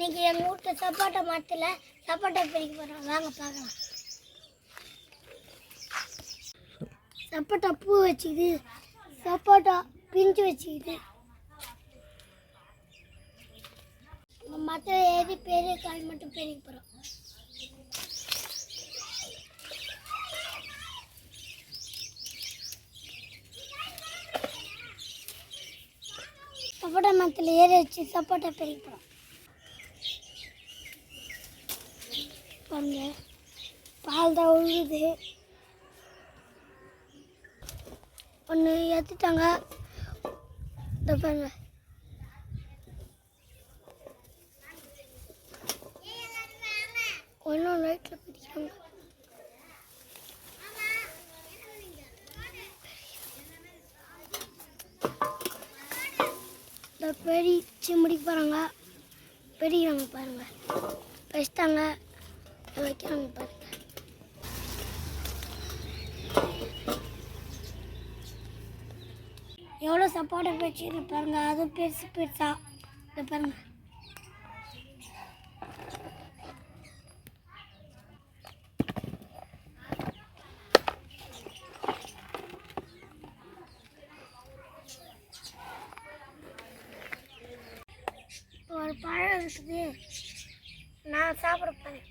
இன்னைக்கு எங்கள் வீட்டில் சப்பாட்டை மரத்தில் சப்பாட்டை பிரிக்க போகிறோம் வாங்க பார்க்கலாம். சப்பாட்டா பூ வச்சுக்குது சப்பாட்டா பிஞ்சு வச்சுக்குது மற்ற ஏறி பெரிய காய் மட்டும் பெருக்க போகிறோம் சப்போட்டா மரத்தில் ஏறி வச்சு சப்போட்டா பெருக்க போகிறோம் பாருங்க பால் தான் உழுகுது ஒன்று ஏற்றிட்டாங்க இந்த பாருங்க. ஒன்றும் லைட்டில் பிடிக்காங்க பெரிய பெரிச்சு முடிக்க போகிறாங்க பெரியவங்க பாருங்க. வச்சிட்டாங்க வைக்கிறாங்க பாருங்க எவ்வளோ சப்போட்டா வச்சுருக்கு பாருங்க. அதுவும் பெருசு பெருசா. இதை பாருங்க. ஒரு பழம் இருக்குது. நான் சாப்பிட போகிறேன்